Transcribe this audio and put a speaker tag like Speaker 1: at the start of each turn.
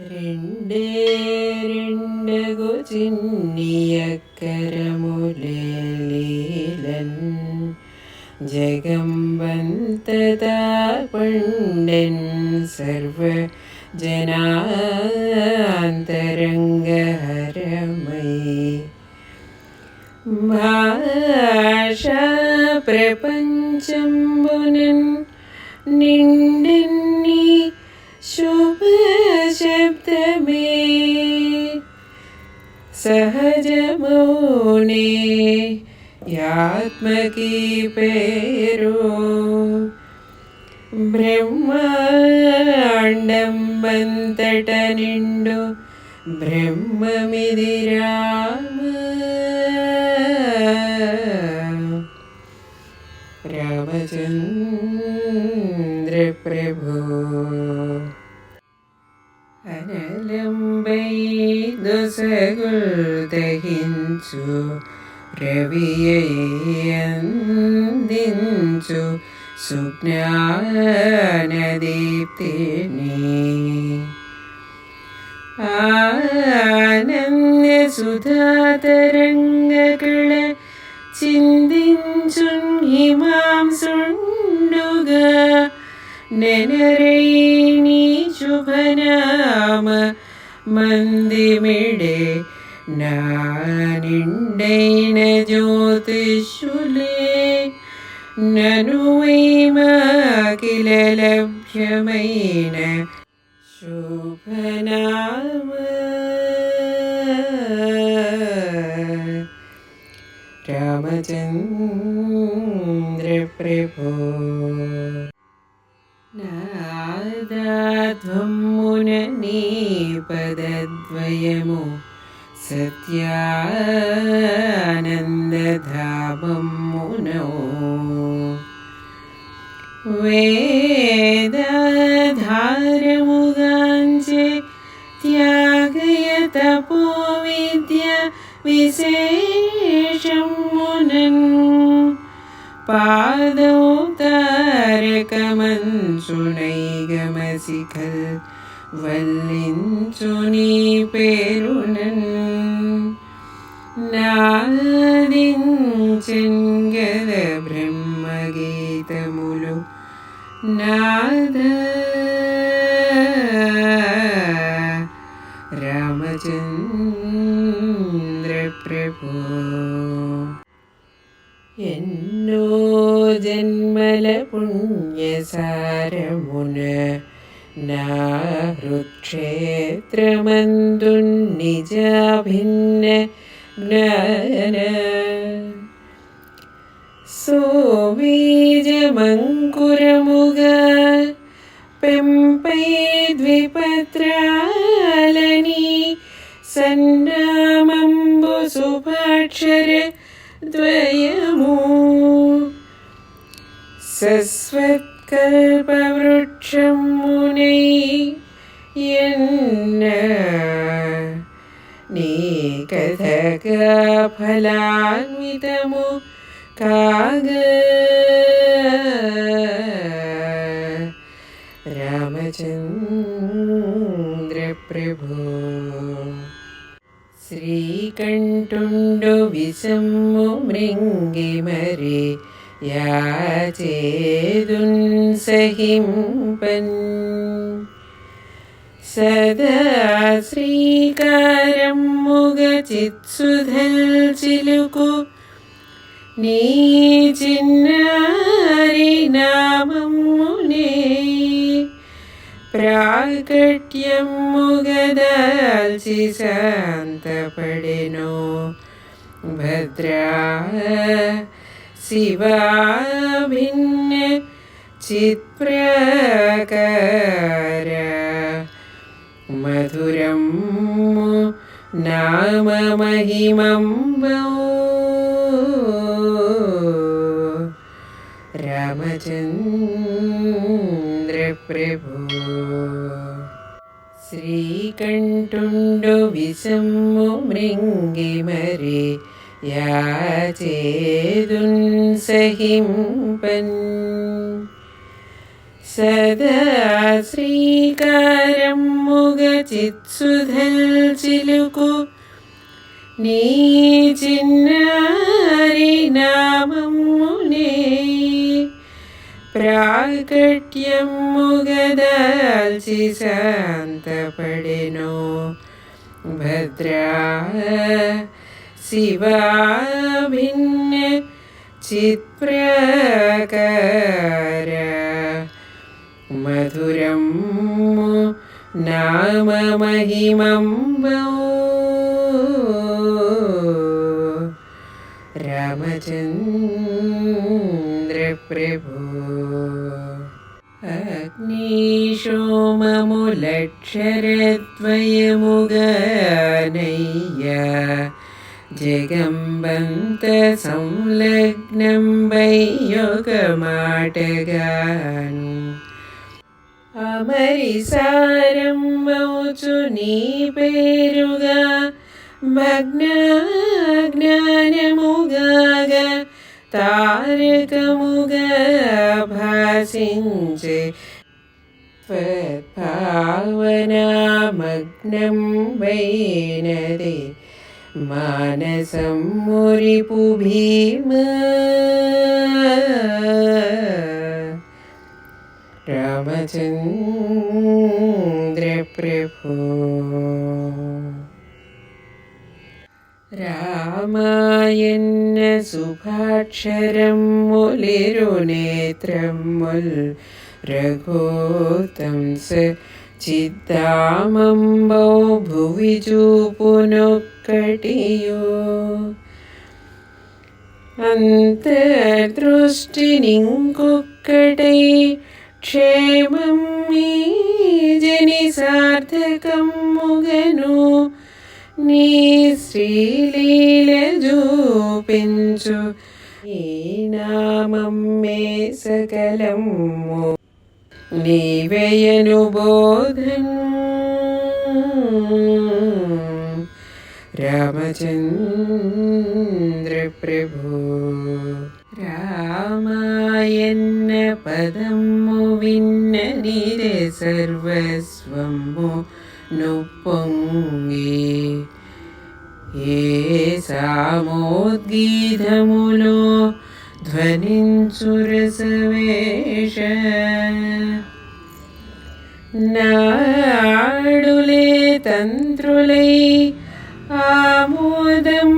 Speaker 1: രണ്ടേ രണ്ടകു ചിന്നിയക്കരമുലീലൻ ജഗമ്പന്തതാ പണ്ഡൻ സർവ ജനാന്തരംഗഹരമയി ഭാഷ പ്രപഞ്ചംബുനൻ നിണ്ടെന്നി పేరు బ్రహ్మాండమ్మంతట నిండు బ్రహ్మమిది రామ రామచంద్ర ప్రభు అరలంబై దొసగుల్ దహించు രവിയന്തിഞ്ചു സുജ്ഞാനദീപ്തിനി? ആനന്ദ സുധാതരംഗകളെ ഹിമാം സുണ്ടുക. നെനരൈനി ശുഭനാമ മന്ദിമിടെ നാനിണ്ടൈന ജ്യോതിഷുലേ നനുവൈമാകില ലഭ്യമൈന ശുഭനാമ. രാമചന്ദ്ര പ്രഭോ നാദാധ്വം മുനീപദദ്വയമു സത്യാനന്ദധാമം മുനോ. വേദധാരമുഗാഞ്ചെ ത്യാഗയ തപോ വിദ്യ വിശേഷം മുനൻ. പാദോ താരകമൻസുനൈകമസിഖൽ വല്ലിഞ്ചു നീ രാമചന്ദ്ര പ്രഭു. എന്നോ ജന്മല പുണ്യസാരമുന നാഹൃക്ഷേത്രമന്തുന്നിജാഭിന്ന ജ്ഞാന സോബീജമങ്കുരമുഖ പെമ്പൈ ദ്വിപത്രാലനി സന്നാമംബു സുഭാക്ഷര ദ്വയമോ. സസ്വത്കൽപവൃക്ഷം മുനൈ എന്ന നീ കഥക ഫലാന്വിതമു കാഗ രാമചന്ദ്ര శ్రీకంఠుండు విషము మృంగి మరి యాచేదున్ సహింపన్ సదా శ్రీకారం ముగ చిత్సుధల్ చిలుకు నీ చిన్నారి నామమునే യാഗട്യം മുഖദാൽ ശിശാന്തപടിനോ ഭദ്ര ശിവാഭിന്ന ചിത്രകര. മധുരം നാമമഹിമം രാമചന്ദ്രപ്രഭു. శ్రీకంఠుండు విషము మృంగి మరి యాచేదున్ సహింపన్ సదా శ్రీకారం ముగ చిత్సుధల్ చిలుకు నీ చిన్నారి నామమునే പ്രാകട്യം മുഖതാൽ ശിശാന്തപടിനോ ഭദ്രാ ശിവാഭിന്ന ചിത്പ്രകാര മധുരം നാമമഹിമം രാമചന്ദ്രപ്രഭു. ശോമമുലക്ഷരദ്വയമുഗനയ്യ ജഗംബന്ത സംലഗ്നം വൈയോഗമാടകാൻ അമരിസാരം മൗചു നീ പേരുക. ഭഗ്നാജ്ഞാനമുഗ താരകമുഗ ഭാസിഞ്ചേ ഭാവനാമഗ്നം വൈനതി. മാനസം മുരിപുഭീമ രാമചന്ദ്രപ്രഭു. രാമായന്ന സുഭാക്ഷരം മുലിരുനേത്രം മുൽ रघोतं स ചിദ്ധാമംബോ ഭുവിജൂപുനൊക്കടിയോ അന്തദൃഷ്ടി നിങ്കുക്കടൈ ക്ഷേമം നീ ജനി സാർത്ഥകം മുകനു നീ ശ്രീലീല ജൂപിഞ്ചു ഈ നാമം മേ സകലം നീവയനുബോധൻ രാമചന്ദ്ര പ്രഭു രാമായന്ന പദം മുവിന്നതിരെ സർവസ്വം നൊപ്പൊങ്ങി. ഏ സാമോദ്ഗീതമുലോ ధ్వనించురసవేష నాడులే తంత్రులై ఆమోదం